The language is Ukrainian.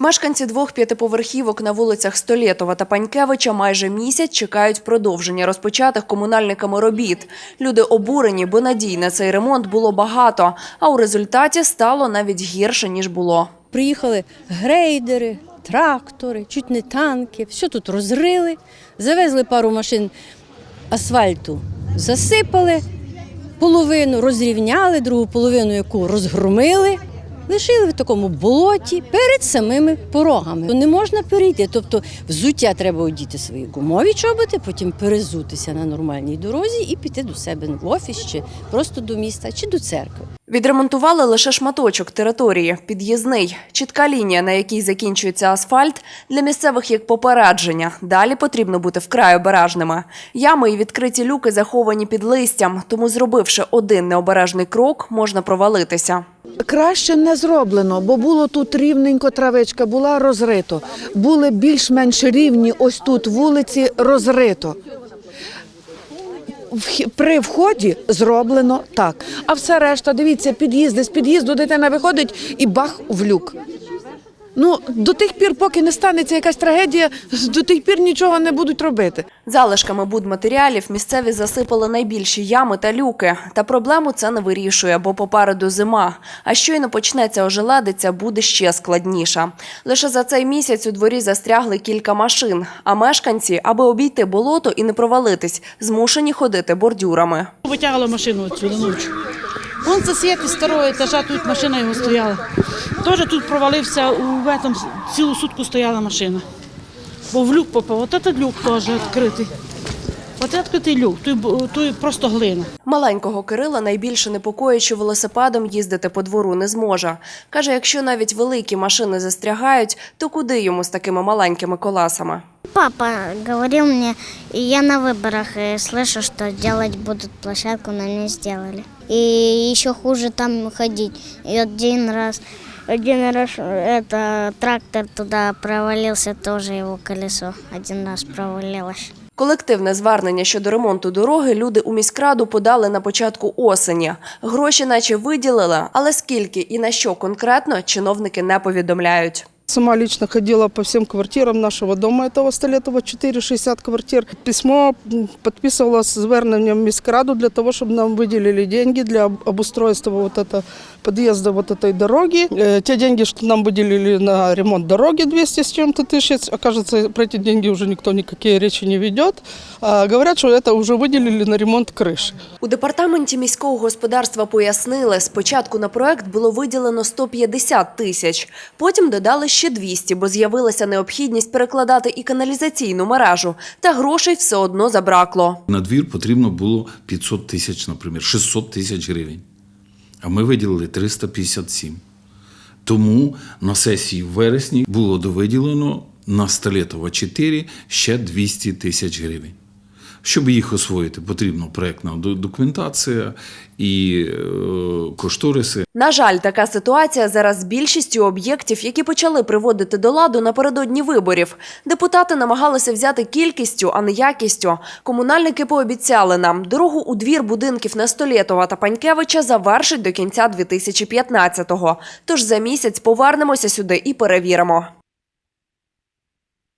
Мешканці двох п'ятиповерхівок на вулицях Столєтова та Панькевича майже місяць чекають продовження розпочатих комунальниками робіт. Люди обурені, бо надій на цей ремонт було багато, а у результаті стало навіть гірше, ніж було. Приїхали грейдери, трактори, чуть не танки, все тут розрили, завезли пару машин асфальту, засипали половину, розрівняли, другу половину, яку розгромили. Лишили в такому болоті перед самими порогами. Не можна перейти. Тобто взуття треба одіти свої гумові чоботи, потім перезутися на нормальній дорозі і піти до себе в офіс, чи просто до міста, чи до церкви. Відремонтували лише шматочок території, під'їзний. Чітка лінія, на якій закінчується асфальт, для місцевих як попередження. Далі потрібно бути вкрай обережними. Ями і відкриті люки заховані під листям, тому, зробивши один необережний крок, можна провалитися. Краще не зроблено, бо було тут рівненько травичка, була розрито. Були більш-менш рівні ось тут вулиці розрито. При вході зроблено так. А все решта, дивіться, під'їзди, з під'їзду дитина виходить і бах в люк. Ну, до тих пір, поки не станеться якась трагедія, до тих пір нічого не будуть робити. Залишками будматеріалів місцеві засипали найбільші ями та люки. Та проблему це не вирішує, бо попереду зима. А щойно почнеться ожеледиця, буде ще складніша. Лише за цей місяць у дворі застрягли кілька машин. А мешканці, аби обійти болото і не провалитись, змушені ходити бордюрами. Витягала машину отсюда ночью. Вон сосед из второго этажа, тут машина его стояла. Тоже тут провалився, у цілу сутку стояла машина. Бо в люк попав. От этот люк теж відкритий. От відкритий люк, той, бу- той просто глина. Маленького Кирила найбільше непокоїть, що велосипедом їздити по двору не зможе. Каже, якщо навіть великі машини застрягають, то куди йому з такими маленькими колесами? Папа говорил мне, и я на выборах э, слышу, что делать будут площадку, но не сделали. И еще хуже там ходить. И один раз, один раз э, это трактор туда провалился, тоже его колесо один раз провалилось. Колективне звернення щодо ремонту дороги люди у міськраду подали на початку осені. Гроші наче виділили, але скільки і на що конкретно чиновники не повідомляють. Сама лично ходила по всем квартирам нашего дома, этого Столетова 4, 60 квартир. Письмо м, подписывала с зверненням міськраду для того, чтобы нам выделили деньги для об- обустройства вот это, подъезда вот этой дороги. Э, Те деньги, что нам выделили на ремонт дороги 200 с чем-то тысяч, окажется, про эти деньги уже никто никакие речи не ведет. А говорят, что это уже выделили на ремонт крыши. У департаменті міського господарства пояснили, спочатку на проект було виділено 150 тисяч, потім додали ще 200, бо з'явилася необхідність перекладати і каналізаційну мережу, та грошей все одно забракло. На двір потрібно було 500 тисяч, наприклад, 600 тисяч гривень. А ми виділили 357. Тому на сесії в вересні було довиділено на Столетова 4 ще 200 тисяч гривень. Щоб їх освоїти, потрібна проєктна документація і е, кошториси. На жаль, така ситуація зараз з більшістю об'єктів, які почали приводити до ладу напередодні виборів. Депутати намагалися взяти кількістю, а не якістю. Комунальники пообіцяли нам, дорогу у двір будинків на Столєтова та Панькевича завершить до кінця 2015-го. Тож за місяць повернемося сюди і перевіримо.